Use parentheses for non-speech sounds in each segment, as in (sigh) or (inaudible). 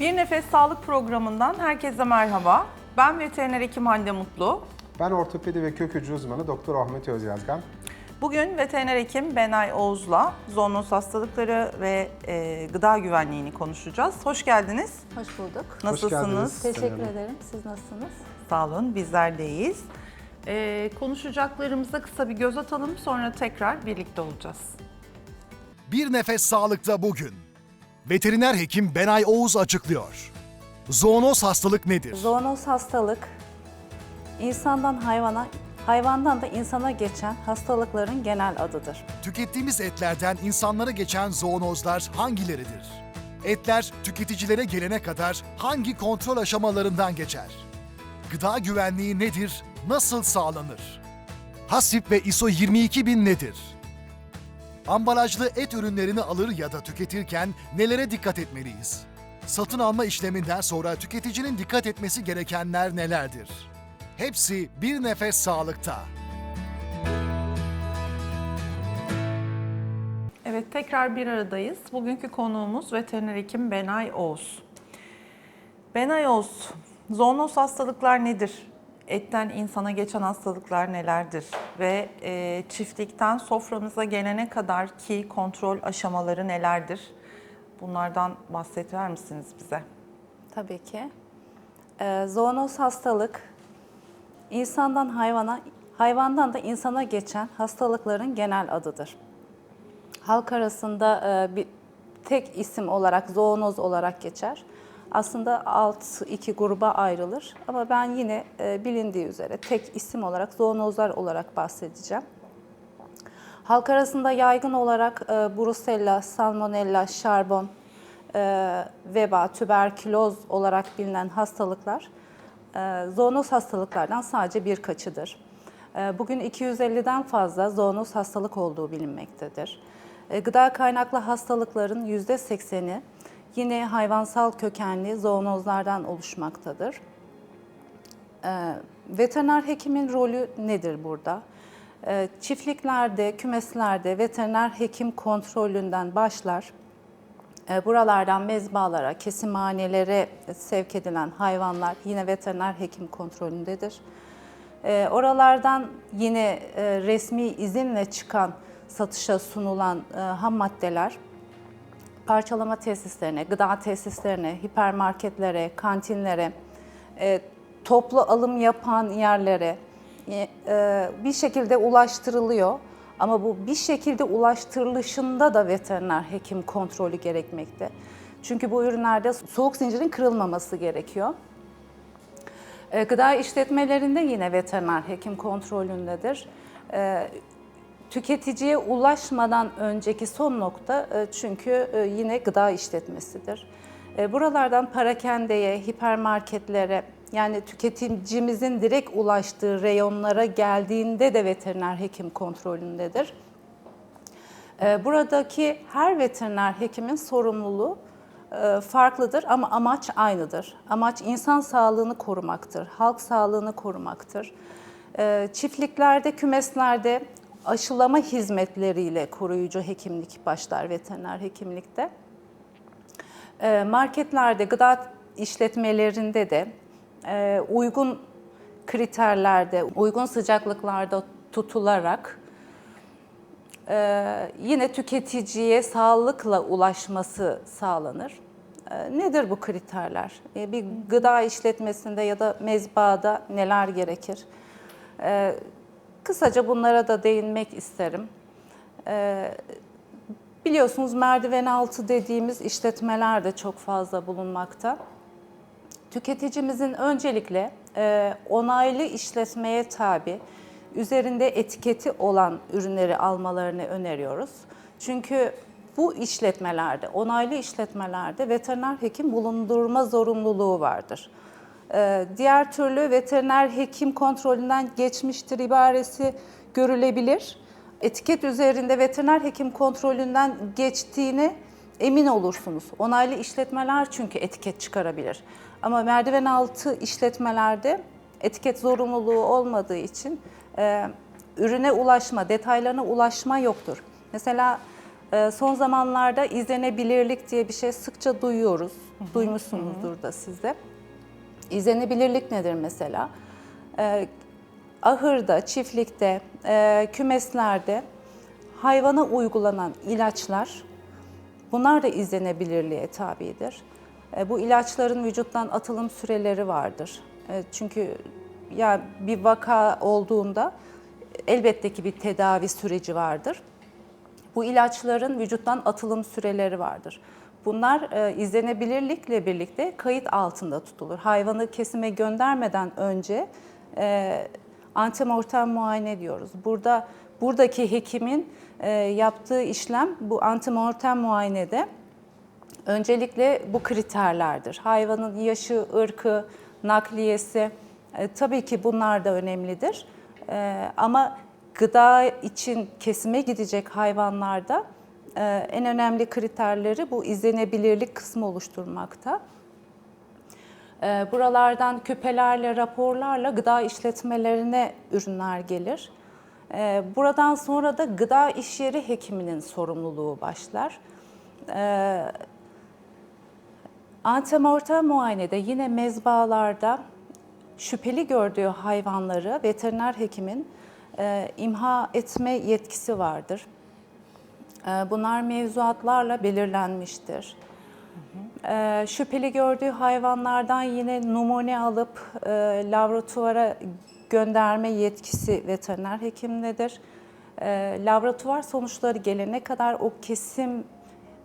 Bir Nefes Sağlık Programı'ndan herkese merhaba. Ben veteriner hekim Hande Mutlu. Ben ortopedi ve kök hücre uzmanı Doktor Ahmet Özyazgan. Bugün veteriner hekim Benay Oğuz'la zoonoz hastalıkları ve e, gıda güvenliğini konuşacağız. Hoş geldiniz. Hoş bulduk. Nasılsınız? geldiniz. Teşekkür ederim. Siz nasılsınız? Sağ olun, bizler deyiz. E, konuşacaklarımıza kısa bir göz atalım, sonra tekrar birlikte olacağız. Bir Nefes Sağlık'ta bugün. Veteriner hekim Benay Oğuz açıklıyor. Zoonoz hastalık nedir? Zoonoz hastalık, insandan hayvana, hayvandan da insana geçen hastalıkların genel adıdır. Tükettiğimiz etlerden insanlara geçen zoonozlar hangileridir? Etler tüketicilere gelene kadar hangi kontrol aşamalarından geçer? Gıda güvenliği nedir? Nasıl sağlanır? Hasip ve ISO 22000 nedir? Ambalajlı et ürünlerini alır ya da tüketirken nelere dikkat etmeliyiz? Satın alma işleminden sonra tüketicinin dikkat etmesi gerekenler nelerdir? Hepsi bir nefes sağlıkta. Evet, tekrar bir aradayız. Bugünkü konuğumuz veteriner hekim Benay Oğuz. Benay Oğuz, zoonoz hastalıklar nedir? Etten insana geçen hastalıklar nelerdir? Ve e, çiftlikten soframıza gelene kadar ki kontrol aşamaları nelerdir? Bunlardan bahseder misiniz bize? Tabii ki. Ee, zoonoz hastalık, insandan hayvana, hayvandan da insana geçen hastalıkların genel adıdır. Halk arasında e, bir tek isim olarak zoonoz olarak geçer. Aslında alt iki gruba ayrılır ama ben yine e, bilindiği üzere tek isim olarak zoonozlar olarak bahsedeceğim. Halk arasında yaygın olarak e, brusella, salmonella, şarbon, e, veba, tüberküloz olarak bilinen hastalıklar e, zoonoz hastalıklardan sadece birkaçıdır. E, bugün 250'den fazla zoonoz hastalık olduğu bilinmektedir. E, gıda kaynaklı hastalıkların %80'i yine hayvansal kökenli zoonozlardan oluşmaktadır. Ee, veteriner hekimin rolü nedir burada? Ee, çiftliklerde, kümeslerde veteriner hekim kontrolünden başlar. Ee, buralardan mezbalara, kesimhanelere sevk edilen hayvanlar yine veteriner hekim kontrolündedir. Ee, oralardan yine e, resmi izinle çıkan, satışa sunulan e, ham maddeler parçalama tesislerine, gıda tesislerine, hipermarketlere, kantinlere, e, toplu alım yapan yerlere e, e, bir şekilde ulaştırılıyor. Ama bu bir şekilde ulaştırılışında da veteriner hekim kontrolü gerekmekte. Çünkü bu ürünlerde soğuk zincirin kırılmaması gerekiyor. E, Gıda işletmelerinde yine veteriner hekim kontrolündedir. E, Tüketiciye ulaşmadan önceki son nokta e, çünkü e, yine gıda işletmesidir. E, Buralardan parakendeye, hipermarketlere yani tüketicimizin direkt ulaştığı reyonlara geldiğinde de veteriner hekim kontrolündedir. Buradaki her veteriner hekimin sorumluluğu farklıdır ama amaç aynıdır. Amaç insan sağlığını korumaktır, halk sağlığını korumaktır. Çiftliklerde, kümeslerde aşılama hizmetleriyle koruyucu hekimlik başlar veteriner hekimlikte. E, Marketlerde, gıda işletmelerinde de e, uygun kriterlerde, uygun sıcaklıklarda tutularak ee, yine tüketiciye sağlıkla ulaşması sağlanır. Ee, nedir bu kriterler? Ee, bir gıda işletmesinde ya da mezbada neler gerekir? Kısaca bunlara da değinmek isterim. Ee, biliyorsunuz merdiven altı dediğimiz işletmeler de çok fazla bulunmakta. Tüketicimizin öncelikle e, onaylı işletmeye tabi, üzerinde etiketi olan ürünleri almalarını öneriyoruz. Çünkü bu işletmelerde, onaylı işletmelerde veteriner hekim bulundurma zorunluluğu vardır. E, diğer türlü veteriner hekim kontrolünden geçmiştir ibaresi görülebilir. Etiket üzerinde veteriner hekim kontrolünden geçtiğini emin olursunuz. Onaylı işletmeler çünkü etiket çıkarabilir. Ama merdiven altı işletmelerde etiket zorunluluğu olmadığı için e, ürüne ulaşma, detaylarına ulaşma yoktur. Mesela Ee, son zamanlarda izlenebilirlik diye bir şey sıkça duyuyoruz. Duymuşsunuzdur da siz de. İzlenebilirlik nedir mesela? Ee, ahırda, çiftlikte, e, kümeslerde hayvana uygulanan ilaçlar bunlar da izlenebilirliğe tabidir. E, bu ilaçların vücuttan atılım süreleri vardır. E, çünkü ya bir vaka olduğunda elbette ki bir tedavi süreci vardır. Bu ilaçların vücuttan atılım süreleri vardır. Bunlar e, izlenebilirlikle birlikte kayıt altında tutulur. Hayvanı kesime göndermeden önce e, antemortem muayene diyoruz. Burada buradaki hekimin e, yaptığı işlem bu antemortem muayenede öncelikle bu kriterlerdir. Hayvanın yaşı, ırkı, nakliyesi e, tabii ki bunlar da önemlidir. E, ama gıda için kesime gidecek hayvanlarda en önemli kriterleri bu izlenebilirlik kısmı oluşturmakta. E, buralardan küpelerle, raporlarla gıda işletmelerine ürünler gelir. E, buradan sonra da gıda işyeri hekiminin sorumluluğu başlar. Antemortem muayenede yine mezbalarda şüpheli gördüğü hayvanları veteriner hekimin e, imha etme yetkisi vardır. E, bunlar mevzuatlarla belirlenmiştir. E, şüpheli gördüğü hayvanlardan yine numune alıp e, laboratuvara gönderme yetkisi veteriner hekimdedir. E, laboratuvar sonuçları gelene kadar o kesim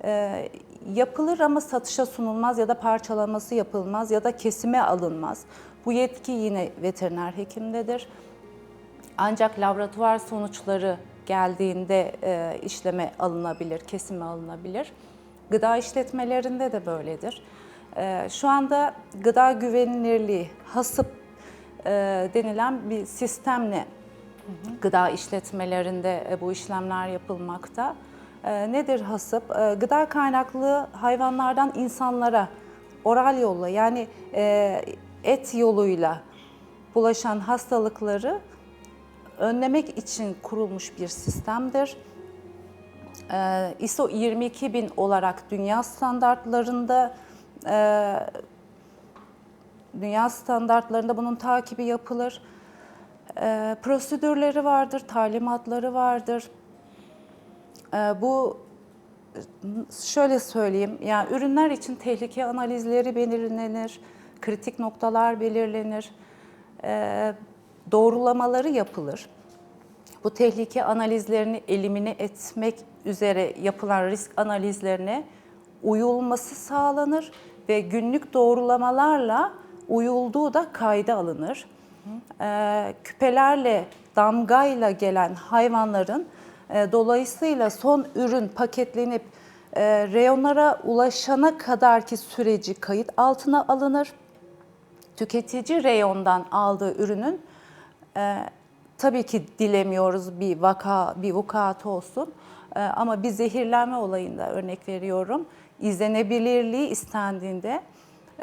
e, yapılır ama satışa sunulmaz ya da parçalaması yapılmaz ya da kesime alınmaz. Bu yetki yine veteriner hekimdedir. Ancak laboratuvar sonuçları geldiğinde e, işleme alınabilir, kesime alınabilir. Gıda işletmelerinde de böyledir. E, şu anda gıda güvenilirliği, hasıp e, denilen bir sistemle gıda işletmelerinde e, bu işlemler yapılmakta. E, nedir hasıp? E, gıda kaynaklı hayvanlardan insanlara oral yolla yani e, et yoluyla bulaşan hastalıkları önlemek için kurulmuş bir sistemdir. E, ISO 22000 olarak dünya standartlarında e, dünya standartlarında bunun takibi yapılır. E, prosedürleri vardır, talimatları vardır. E, bu şöyle söyleyeyim, yani ürünler için tehlike analizleri belirlenir, kritik noktalar belirlenir, doğrulamaları yapılır. Bu tehlike analizlerini elimine etmek üzere yapılan risk analizlerine uyulması sağlanır ve günlük doğrulamalarla uyulduğu da kayda alınır. E, küpelerle, damgayla gelen hayvanların e, dolayısıyla son ürün paketlenip e, reyonlara ulaşana kadarki süreci kayıt altına alınır. Tüketici reyondan aldığı ürünün e, tabii ki dilemiyoruz bir vaka, bir vukuat olsun. E, ama bir zehirlenme olayında örnek veriyorum. İzlenebilirliği istendiğinde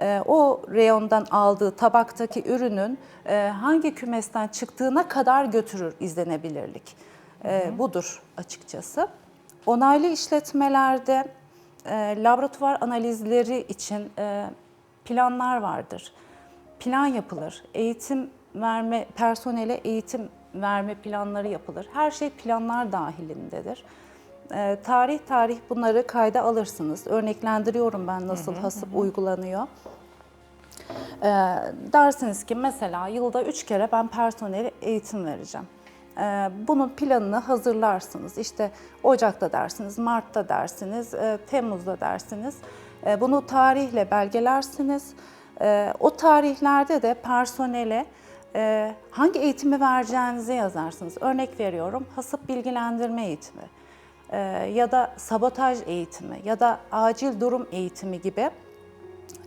e, o reyondan aldığı tabaktaki ürünün e, hangi kümesten çıktığına kadar götürür izlenebilirlik. E, budur açıkçası. Onaylı işletmelerde e, laboratuvar analizleri için e, planlar vardır. Plan yapılır. Eğitim verme, personele eğitim verme planları yapılır. Her şey planlar dahilindedir. E, tarih tarih bunları kayda alırsınız. Örneklendiriyorum ben nasıl hasıp uygulanıyor. E, dersiniz ki mesela yılda üç kere ben personele eğitim vereceğim. E, bunun planını hazırlarsınız. İşte Ocak'ta dersiniz, Mart'ta dersiniz, e, Temmuz'da dersiniz. E, bunu tarihle belgelersiniz. E, o tarihlerde de personele e, hangi eğitimi vereceğinizi yazarsınız. Örnek veriyorum, hasıp bilgilendirme eğitimi e, ya da sabotaj eğitimi ya da acil durum eğitimi gibi.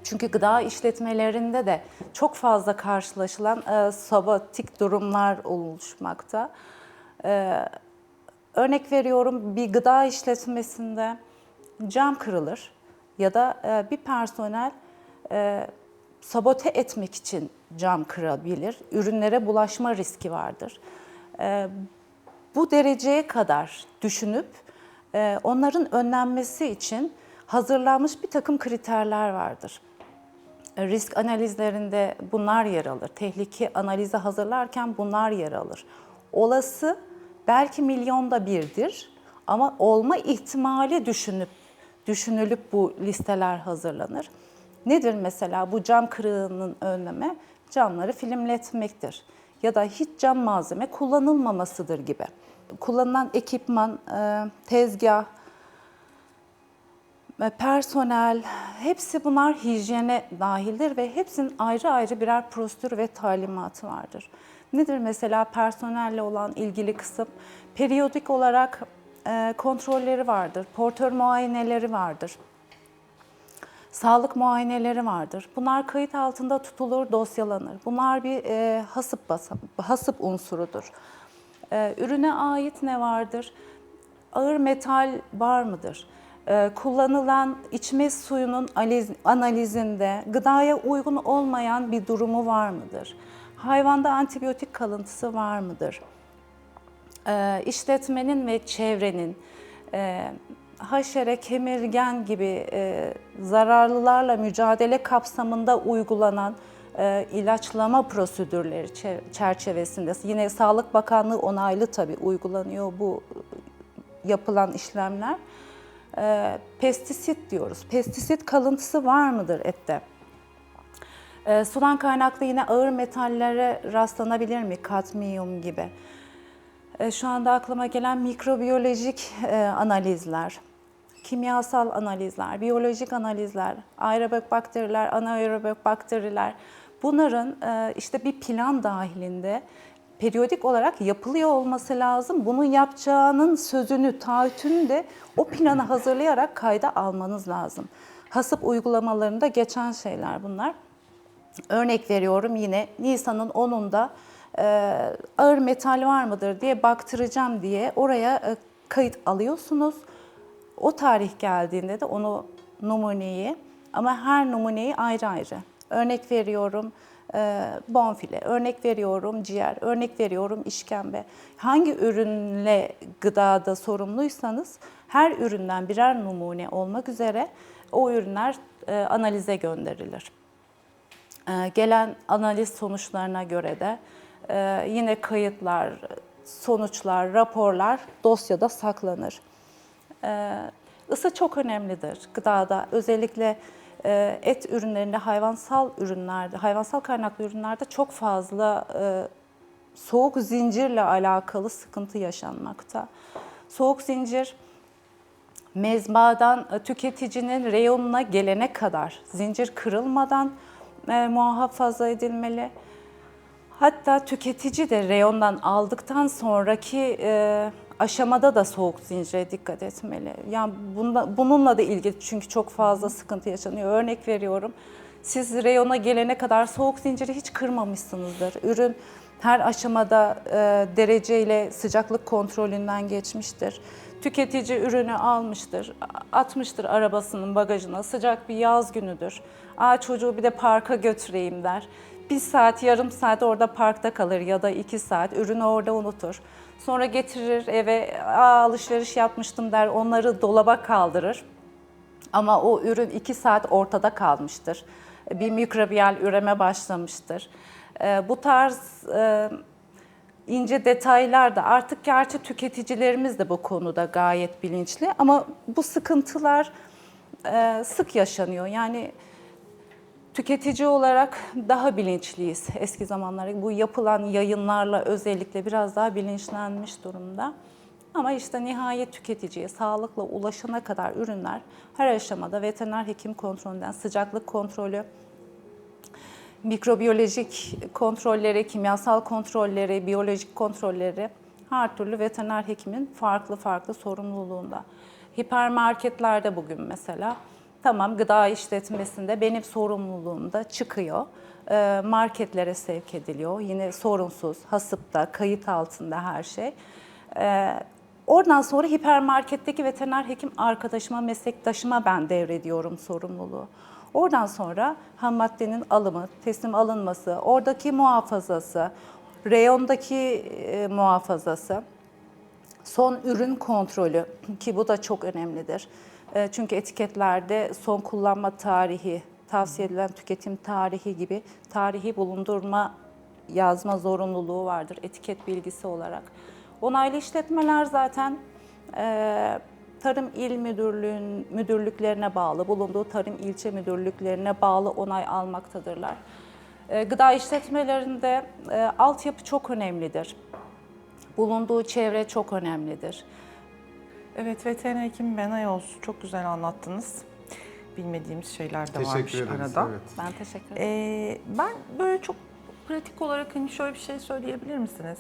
Çünkü gıda işletmelerinde de çok fazla karşılaşılan e, sabotik durumlar oluşmakta. E, örnek veriyorum bir gıda işletmesinde cam kırılır ya da e, bir personel e, sabote etmek için cam kırabilir. Ürünlere bulaşma riski vardır. E, bu dereceye kadar düşünüp e, onların önlenmesi için hazırlanmış bir takım kriterler vardır. E, Risk analizlerinde bunlar yer alır. Tehlike analizi hazırlarken bunlar yer alır. Olası belki milyonda birdir ama olma ihtimali düşünüp düşünülüp bu listeler hazırlanır. Nedir mesela bu cam kırığının önleme? Camları filmletmektir. Ya da hiç cam malzeme kullanılmamasıdır gibi. Kullanılan ekipman, e, tezgah, e, personel, hepsi bunlar hijyene dahildir ve hepsinin ayrı ayrı birer prosedür ve talimatı vardır. Nedir mesela personelle olan ilgili kısım? Periyodik olarak e, kontrolleri vardır, portör muayeneleri vardır. Sağlık muayeneleri vardır. Bunlar kayıt altında tutulur, dosyalanır. Bunlar bir e, hasıp, basa- hasıp unsurudur. E, ürüne ait ne vardır? Ağır metal var mıdır? E, kullanılan içme suyunun aliz- analizinde gıdaya uygun olmayan bir durumu var mıdır? Hayvanda antibiyotik kalıntısı var mıdır? e, işletmenin ve çevrenin e, haşere, kemirgen gibi e, zararlılarla mücadele kapsamında uygulanan e, ilaçlama prosedürleri çe- çerçevesinde yine Sağlık Bakanlığı onaylı tabii uygulanıyor bu yapılan işlemler. E, pestisit diyoruz. Pestisit kalıntısı var mıdır ette? E, sudan kaynaklı yine ağır metallere rastlanabilir mi? Kadmiyum gibi. E, Şu anda aklıma gelen mikrobiyolojik e, analizler, kimyasal analizler, biyolojik analizler, aerobik bakteriler, anaerobik bakteriler. Bunların e, işte bir plan dahilinde periyodik olarak yapılıyor olması lazım. Bunu yapacağının sözünü, taahhütünü de o planı hazırlayarak kayda almanız lazım. Hasıp uygulamalarında geçen şeyler bunlar. Örnek veriyorum yine Nisan'ın 10'unda e, ağır metal var mıdır diye baktıracağım diye oraya e, kayıt alıyorsunuz. O tarih geldiğinde de onu numuneyi ama her numuneyi ayrı ayrı. Örnek veriyorum e, bonfile, örnek veriyorum ciğer, örnek veriyorum işkembe. Hangi ürünle gıdada sorumluysanız her üründen birer numune olmak üzere o ürünler e, analize gönderilir. Ee, gelen analiz sonuçlarına göre de e, yine kayıtlar, sonuçlar, raporlar dosyada saklanır. Ee, Isı çok önemlidir gıdada. Özellikle e, et ürünlerinde, hayvansal ürünlerde, hayvansal kaynaklı ürünlerde çok fazla e, soğuk zincirle alakalı sıkıntı yaşanmakta. Soğuk zincir mezbadan e, tüketicinin reyonuna gelene kadar zincir kırılmadan muhafaza edilmeli. Hatta tüketici de reyondan aldıktan sonraki e, aşamada da soğuk zincire dikkat etmeli. Yani bunda, bununla da ilgili çünkü çok fazla sıkıntı yaşanıyor. Örnek veriyorum. Siz reyona gelene kadar soğuk zinciri hiç kırmamışsınızdır. Ürün her aşamada e, dereceyle sıcaklık kontrolünden geçmiştir. Tüketici ürünü almıştır, atmıştır arabasının bagajına. Sıcak bir yaz günüdür. Aa çocuğu bir de parka götüreyim der. Bir saat, yarım saat orada parkta kalır ya da iki saat. Ürünü orada unutur. Sonra getirir eve, Aa, alışveriş yapmıştım der, onları dolaba kaldırır. Ama o ürün iki saat ortada kalmıştır. Bir mikrobiyal üreme başlamıştır. Ee, Bu tarz e, ince detaylar da artık gerçi tüketicilerimiz de bu konuda gayet bilinçli ama bu sıkıntılar e, sık yaşanıyor. Yani tüketici olarak daha bilinçliyiz eski zamanlarda. Bu yapılan yayınlarla özellikle biraz daha bilinçlenmiş durumda. Ama işte nihayet tüketiciye sağlıkla ulaşana kadar ürünler her aşamada veteriner hekim kontrolünden sıcaklık kontrolü, mikrobiyolojik kontrolleri, kimyasal kontrolleri, biyolojik kontrolleri her türlü veteriner hekimin farklı farklı sorumluluğunda. Hipermarketlerde bugün mesela tamam gıda işletmesinde benim sorumluluğumda çıkıyor. Ee, Marketlere sevk ediliyor. Yine sorunsuz, hasıpta, kayıt altında her şey. Ee, Oradan sonra hipermarketteki veteriner hekim arkadaşıma, meslektaşıma ben devrediyorum sorumluluğu. Oradan sonra ham maddenin alımı, teslim alınması, oradaki muhafazası, reyondaki e, muhafazası, Son ürün kontrolü ki bu da çok önemlidir. E, Çünkü etiketlerde son kullanma tarihi, tavsiye edilen tüketim tarihi gibi tarihi bulundurma yazma zorunluluğu vardır etiket bilgisi olarak. Onaylı işletmeler zaten e, Tarım İl Müdürlüğün müdürlüklerine bağlı, bulunduğu tarım ilçe müdürlüklerine bağlı onay almaktadırlar. E, Gıda işletmelerinde e, altyapı çok önemlidir. Bulunduğu çevre çok önemlidir. Evet, veteriner hekim Benay Oğuz çok güzel anlattınız. Bilmediğimiz şeyler de varmış Teşekkür ederiz. arada. Evet. Ben teşekkür ederim. Ee, ben böyle çok pratik olarak hani şöyle bir şey söyleyebilir misiniz?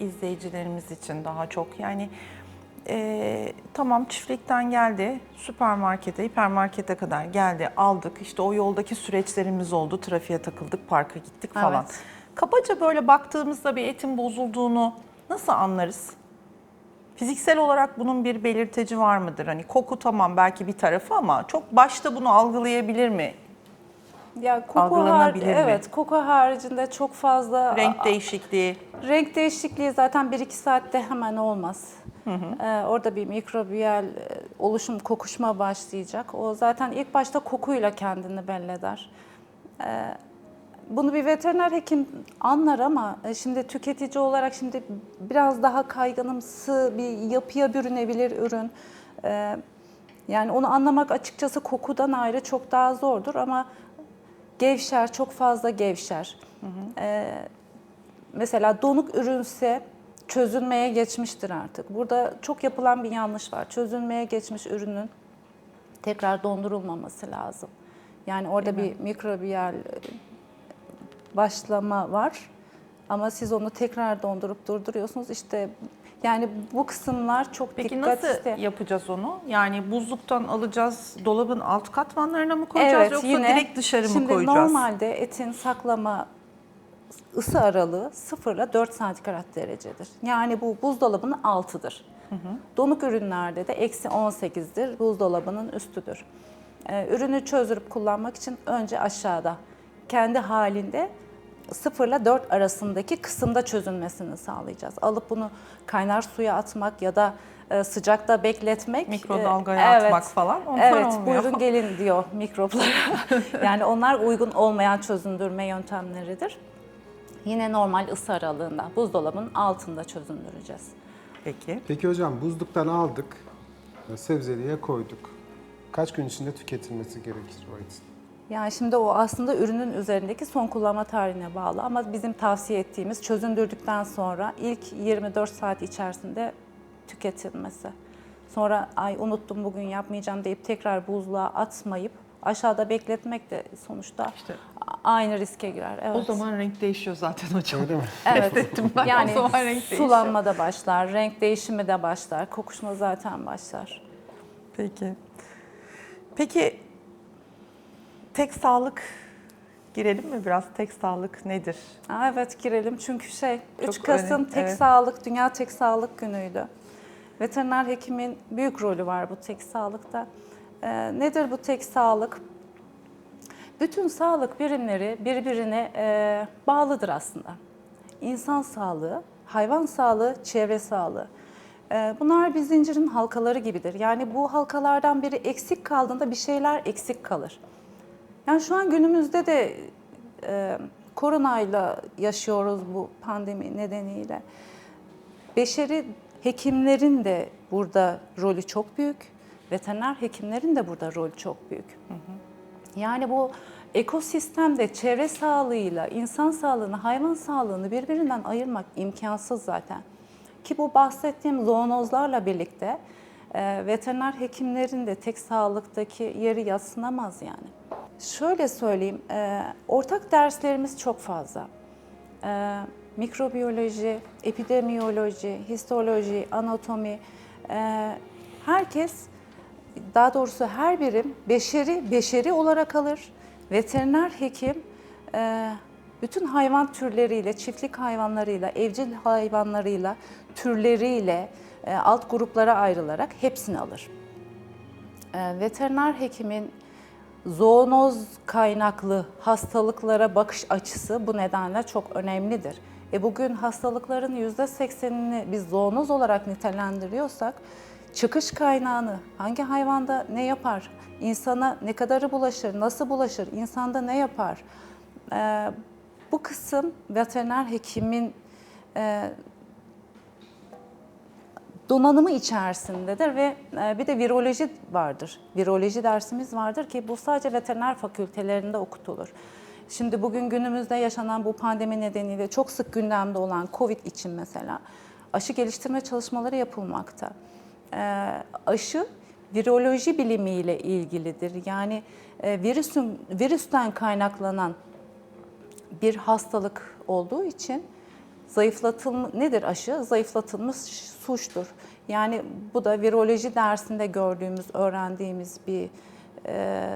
İzleyicilerimiz için daha çok. Yani ee, tamam çiftlikten geldi, süpermarkete, hipermarkete kadar geldi, aldık. İşte o yoldaki süreçlerimiz oldu, trafiğe takıldık, parka gittik falan. Evet. Kabaca böyle baktığımızda bir etin bozulduğunu nasıl anlarız? Fiziksel olarak bunun bir belirteci var mıdır? Hani koku tamam belki bir tarafı ama çok başta bunu algılayabilir mi Ya koku algılanabilir mi? evet, koku haricinde çok fazla renk değişikliği. renk değişikliği zaten 1-2 saatte hemen olmaz. Ee, orada bir mikrobiyal e, oluşum, kokuşma başlayacak. O zaten ilk başta kokuyla kendini belli eder. Ee, bunu bir veteriner hekim anlar ama e, şimdi tüketici olarak şimdi biraz daha kayganımsı bir yapıya bürünebilir ürün. Ee, yani onu anlamak açıkçası kokudan ayrı çok daha zordur ama gevşer, çok fazla gevşer. Ee, mesela donuk ürünse çözülmeye geçmiştir artık. Burada çok yapılan bir yanlış var. Çözülmeye geçmiş ürünün tekrar dondurulmaması lazım. Yani orada bir mikrobiyal e, başlama var. Ama siz onu tekrar dondurup durduruyorsunuz. İşte yani bu kısımlar çok Peki dikkat nasıl isteyen. yapacağız onu? Yani buzluktan alacağız, dolabın alt katmanlarına mı koyacağız yoksa direkt dışarı mı şimdi koyacağız? normalde etin saklama ısı aralığı 0 ile 4 santigrat derecedir. Yani bu buzdolabının altıdır. Donuk ürünlerde de eksi 18'dir, buzdolabının üstüdür. Ee, ürünü çözdürüp kullanmak için önce aşağıda kendi halinde 0 ile 4 arasındaki kısımda çözülmesini sağlayacağız. Alıp bunu kaynar suya atmak ya da e, sıcakta bekletmek. Mikrodalgaya e, atmak falan onlar evet, olmuyor. buyurun gelin diyor mikroplara. (laughs) yani onlar uygun olmayan çözündürme yöntemleridir. Yine normal ısı aralığında buzdolabının altında çözündüreceğiz. Peki. Peki hocam buzluktan aldık, sebzeliğe koyduk. Kaç gün içinde tüketilmesi gerekir o etin? Yani şimdi o aslında ürünün üzerindeki son kullanma tarihine bağlı ama bizim tavsiye ettiğimiz çözündürdükten sonra ilk 24 saat içerisinde tüketilmesi. Sonra ay unuttum bugün yapmayacağım deyip tekrar buzluğa atmayıp aşağıda bekletmek de sonuçta İşte aynı riske girer. Evet. o zaman renk değişiyor zaten hocam. Öyle mi? (laughs) Evet. ettim ben. Yani O zaman renk değişiyor. sulanma da başlar, renk değişimi de başlar, kokuşma zaten başlar. Peki. Peki tek sağlık girelim mi biraz? Tek sağlık nedir? Aa, evet girelim çünkü şey 3 Çok Kasım önemli, Tek evet. Sağlık Dünya Tek Sağlık Günü'ydü. Veteriner hekimin büyük rolü var bu tek sağlıkta. Ee, nedir bu tek sağlık? Bütün sağlık birimleri birbirine e, bağlıdır aslında. İnsan sağlığı, hayvan sağlığı, çevre sağlığı. Ee, bunlar bir zincirin halkaları gibidir. Yani bu halkalardan biri eksik kaldığında bir şeyler eksik kalır. Yani şu an günümüzde de e, koronayla yaşıyoruz bu pandemi nedeniyle. Beşeri hekimlerin de burada rolü çok büyük. Veteriner hekimlerin de burada rolü çok büyük. Yani bu ekosistemde çevre sağlığıyla insan sağlığını, hayvan sağlığını birbirinden ayırmak imkansız zaten. Ki bu bahsettiğim zoonozlarla birlikte e, veteriner hekimlerin de tek sağlıktaki yeri yatsınamaz yani. Şöyle söyleyeyim, e, ortak derslerimiz çok fazla. E, mikrobiyoloji, epidemiyoloji, histoloji, anatomi, e, herkes daha doğrusu her birim beşeri beşeri olarak alır. Veteriner hekim e, bütün hayvan türleriyle, çiftlik hayvanlarıyla, evcil hayvanlarıyla, türleriyle e, alt gruplara ayrılarak hepsini alır. E, veteriner hekimin zoonoz kaynaklı hastalıklara bakış açısı bu nedenle çok önemlidir. E bugün hastalıkların %80'ini biz zoonoz olarak nitelendiriyorsak çıkış kaynağını hangi hayvanda ne yapar, insana ne kadarı bulaşır, nasıl bulaşır, insanda ne yapar? Ee, bu kısım veteriner hekimin e, donanımı içerisindedir ve e, bir de viroloji vardır. Viroloji dersimiz vardır ki bu sadece veteriner fakültelerinde okutulur. Şimdi bugün günümüzde yaşanan bu pandemi nedeniyle çok sık gündemde olan COVID için mesela aşı geliştirme çalışmaları yapılmakta. E, aşı viroloji bilimiyle ilgilidir. Yani e, virüsün virüsten kaynaklanan bir hastalık olduğu için zayıflatılma nedir aşı? Zayıflatılmış suçtur. Yani bu da viroloji dersinde gördüğümüz, öğrendiğimiz bir e,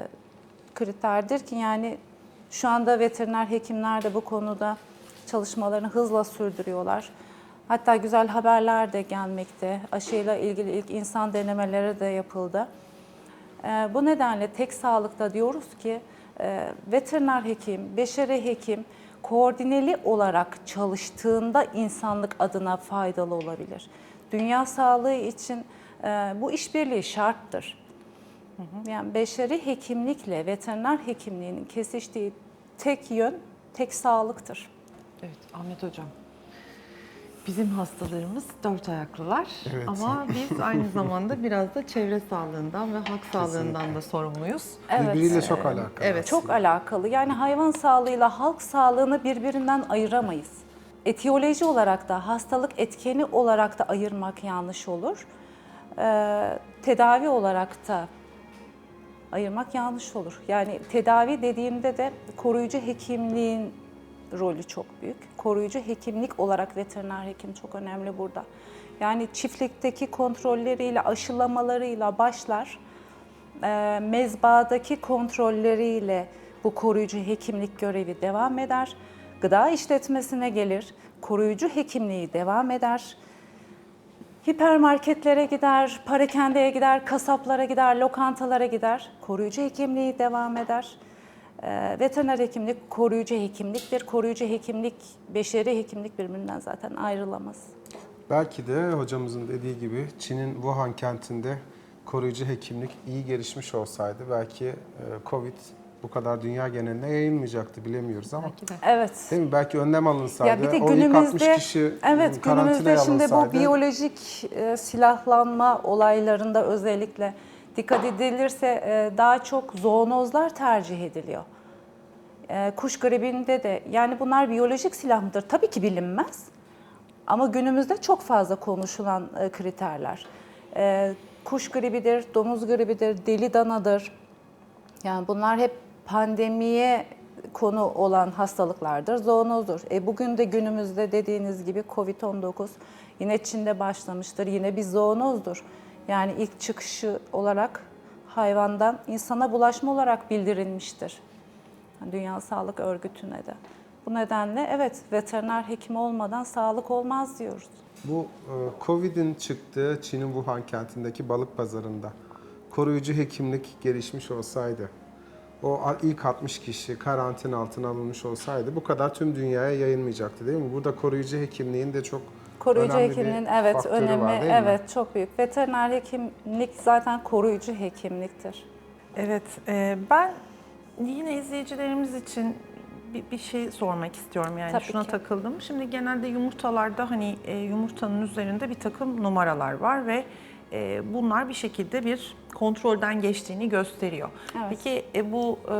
kriterdir ki yani şu anda veteriner hekimler de bu konuda çalışmalarını hızla sürdürüyorlar. Hatta güzel haberler de gelmekte. Aşıyla ilgili ilk insan denemeleri de yapıldı. Ee, Bu nedenle tek sağlıkta diyoruz ki e, veteriner hekim, beşeri hekim koordineli olarak çalıştığında insanlık adına faydalı olabilir. Dünya sağlığı için e, bu işbirliği şarttır. Yani beşeri hekimlikle veteriner hekimliğinin kesiştiği tek yön tek sağlıktır. Evet Ahmet Hocam. Bizim hastalarımız dört ayaklılar Evet. ama biz aynı (laughs) zamanda biraz da çevre sağlığından ve halk sağlığından da sorumluyuz. Birbiriyle çok alakalı. evet. Çok alakalı. Yani hayvan sağlığıyla halk sağlığını birbirinden ayıramayız. Etiyoloji olarak da hastalık etkeni olarak da ayırmak yanlış olur. Ee, tedavi olarak da ayırmak yanlış olur. Yani tedavi dediğimde de koruyucu hekimliğin rolü çok büyük. Koruyucu hekimlik olarak veteriner hekim çok önemli burada. Yani çiftlikteki kontrolleriyle, aşılamalarıyla başlar e, mezbadaki kontrolleriyle bu koruyucu hekimlik görevi devam eder. Gıda işletmesine gelir, koruyucu hekimliği devam eder. Hipermarketlere gider, parakendeye gider, kasaplara gider, lokantalara gider. Koruyucu hekimliği devam eder. E, veteriner hekimlik koruyucu hekimliktir. Koruyucu hekimlik, beşeri hekimlik birbirinden zaten ayrılamaz. Belki de hocamızın dediği gibi Çin'in Wuhan kentinde koruyucu hekimlik iyi gelişmiş olsaydı belki e, Covid bu kadar dünya geneline yayılmayacaktı bilemiyoruz ama. Belki de. Evet. Değil mi? Belki önlem alınsaydı. Ya bir de o ilk 60 günümüzde kişi evet günümüzde şimdi bu biyolojik e, silahlanma olaylarında özellikle dikkat edilirse e, daha çok zoonozlar tercih ediliyor. E, kuş gribinde de yani bunlar biyolojik silah mıdır? Tabii ki bilinmez. Ama günümüzde çok fazla konuşulan e, kriterler. Kuş gribidir, domuz gribidir, deli danadır. Yani bunlar hep pandemiye konu olan hastalıklardır, zoonozdur. E bugün de günümüzde dediğiniz gibi Covid-19 yine Çin'de başlamıştır, yine bir zoonozdur. Yani ilk çıkışı olarak hayvandan insana bulaşma olarak bildirilmiştir. Dünya Sağlık Örgütü'ne de. Bu nedenle evet veteriner hekim olmadan sağlık olmaz diyoruz. Bu e, Covid'in çıktığı Çin'in Wuhan kentindeki balık pazarında koruyucu hekimlik gelişmiş olsaydı, o ilk 60 kişi karantin altına alınmış olsaydı bu kadar tüm dünyaya yayılmayacaktı değil mi? Burada koruyucu hekimliğin de çok Koruyucu önemli bir hekimliğin evet önemi var, değil mi? evet çok büyük. Veteriner hekimlik zaten koruyucu hekimliktir. Evet, e, ben yine izleyicilerimiz için bir, bir şey sormak istiyorum yani Tabii şuna ki. takıldım. Şimdi genelde yumurtalarda hani e, yumurtanın üzerinde bir takım numaralar var ve e, bunlar bir şekilde bir kontrolden geçtiğini gösteriyor. Evet. Peki e, bu e,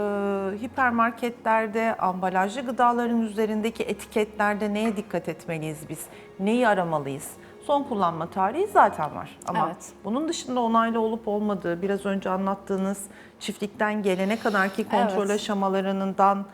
hipermarketlerde ambalajlı gıdaların üzerindeki etiketlerde neye dikkat etmeliyiz biz? Neyi aramalıyız? Son kullanma tarihi zaten var ama Evet. bunun dışında onaylı olup olmadığı biraz önce anlattığınız çiftlikten gelene kadarki kontrol Evet. aşamalarından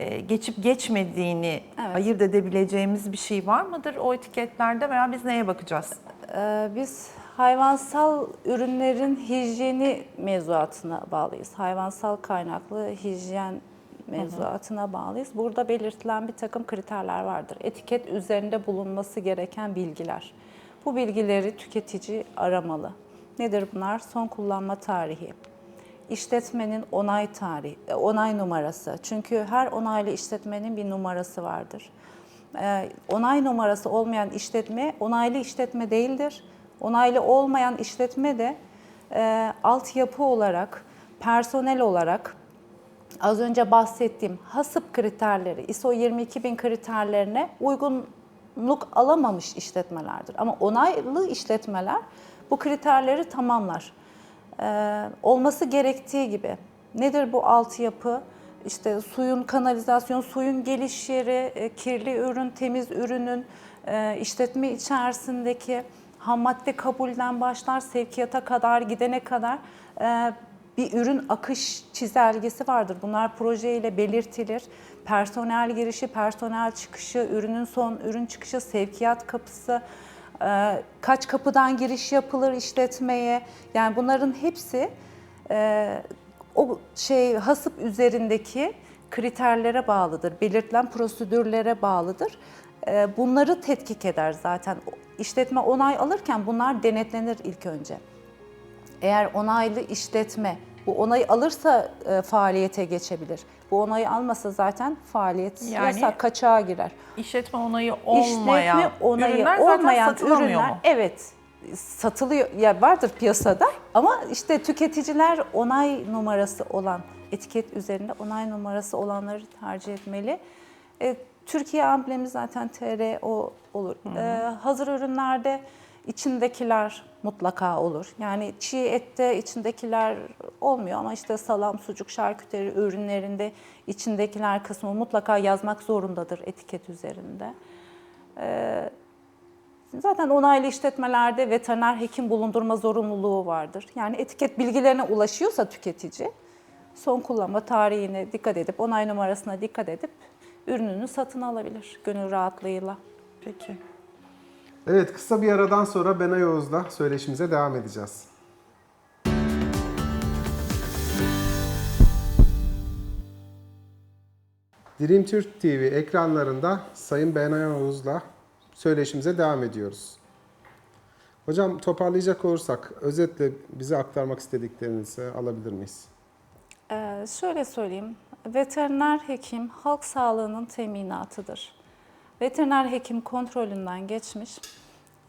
e, geçip geçmediğini Evet. ayırt edebileceğimiz bir şey var mıdır o etiketlerde veya biz neye bakacağız? Ee, biz hayvansal ürünlerin hijyeni mevzuatına bağlıyız. Hayvansal kaynaklı hijyen mevzuatına bağlıyız. Burada belirtilen bir takım kriterler vardır. Etiket üzerinde bulunması gereken bilgiler. Bu bilgileri tüketici aramalı. Nedir bunlar? Son kullanma tarihi, işletmenin onay tarihi, e, onay numarası. Çünkü her onaylı işletmenin bir numarası vardır. Ee, onay numarası olmayan işletme onaylı işletme değildir. Onaylı olmayan işletme de e, altyapı olarak, personel olarak az önce bahsettiğim hasıp kriterleri, ISO 22000 kriterlerine uygunluk alamamış işletmelerdir. Ama onaylı işletmeler bu kriterleri tamamlar. Ee, olması gerektiği gibi. Nedir bu altyapı? İşte suyun kanalizasyon, suyun geliş yeri, e, kirli ürün, temiz ürünün e, işletme içerisindeki ham madde kabulden başlar sevkiyata kadar gidene kadar e, bir ürün akış çizelgesi vardır. Bunlar projeyle belirtilir. Personel girişi, personel çıkışı, ürünün son ürün çıkışı, sevkiyat kapısı, e, kaç kapıdan giriş yapılır işletmeye. Yani bunların hepsi e, o şey hasıp üzerindeki kriterlere bağlıdır, belirtilen prosedürlere bağlıdır. E, Bunları tetkik eder zaten. İşletme onay alırken bunlar denetlenir ilk önce. Eğer onaylı işletme bu onayı alırsa e, faaliyete geçebilir. Bu onayı almasa zaten faaliyet Yani- yasak, kaçağa girer. İşletme onayı olmayan İşletme onayı ürünler olmayan ürünler mu? evet satılıyor ya vardır piyasada ama işte tüketiciler onay numarası olan etiket üzerinde onay numarası olanları tercih etmeli. E, Türkiye amblemi zaten TRO olur. E, hazır ürünlerde içindekiler mutlaka olur. Yani çiğ ette içindekiler olmuyor ama işte salam, sucuk, şarküteri ürünlerinde içindekiler kısmı mutlaka yazmak zorundadır etiket üzerinde. Zaten onaylı işletmelerde veteriner hekim bulundurma zorunluluğu vardır. Yani etiket bilgilerine ulaşıyorsa tüketici son kullanma tarihine dikkat edip onay numarasına dikkat edip ürününü satın alabilir gönül rahatlığıyla. Peki. Evet kısa bir aradan sonra Benay Oğuz'la söyleşimize devam edeceğiz. Dream Türk TV ekranlarında Sayın Benay Oğuz'la söyleşimize devam ediyoruz. Hocam toparlayacak olursak özetle bize aktarmak istediklerinizi alabilir miyiz? Ee, şöyle söyleyeyim, veteriner hekim halk sağlığının teminatıdır. Veteriner hekim kontrolünden geçmiş,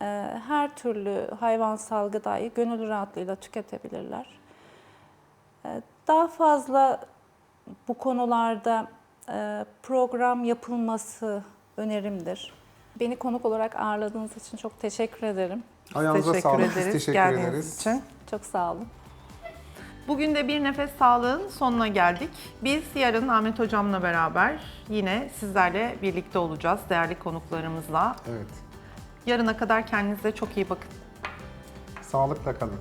e, her türlü hayvansal gıdayı gönül rahatlığıyla tüketebilirler. E, Daha fazla bu konularda e, program yapılması önerimdir. Beni konuk olarak ağırladığınız için çok teşekkür ederim. Ayağınıza teşekkür sağlık. Biz ederiz teşekkür geldiğiniz ederiz. için. Çok sağ olun. Bugün de bir nefes sağlığın sonuna geldik. Biz yarın Ahmet Hocam'la beraber yine sizlerle birlikte olacağız değerli konuklarımızla. Evet. Yarına kadar kendinize çok iyi bakın. Sağlıkla kalın.